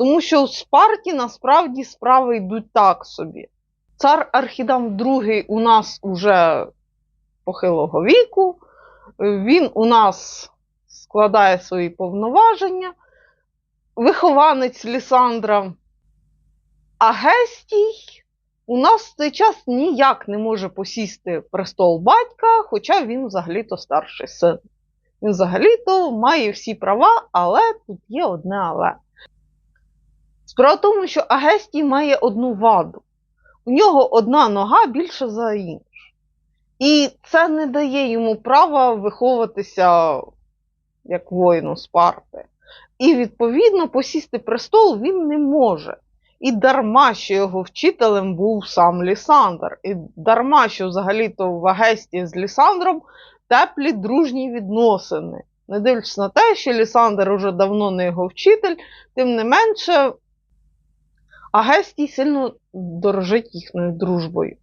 Тому що в Спарті насправді справи йдуть так собі. Цар Архідам II у нас уже похилого віку, він у нас складає свої повноваження, вихованець Лісандра. А Гестій у нас в цей час ніяк не може посісти престол батька, хоча він взагалі-то старший син. Він взагалі-то має всі права, але тут є одне але. Справа в тому, що Агестій має одну ваду. У нього одна нога більша за іншу. І це не дає йому права виховуватися як воїну Спарти. І, відповідно, посісти престол він не може. І дарма, що його вчителем був сам Лісандр. І дарма, що взагалі-то в Агесті з Лісандром теплі дружні відносини. Не дивлячись на те, що Лісандр уже давно не його вчитель, тим не менше, Агестій сильно дорожить їхньою дружбою.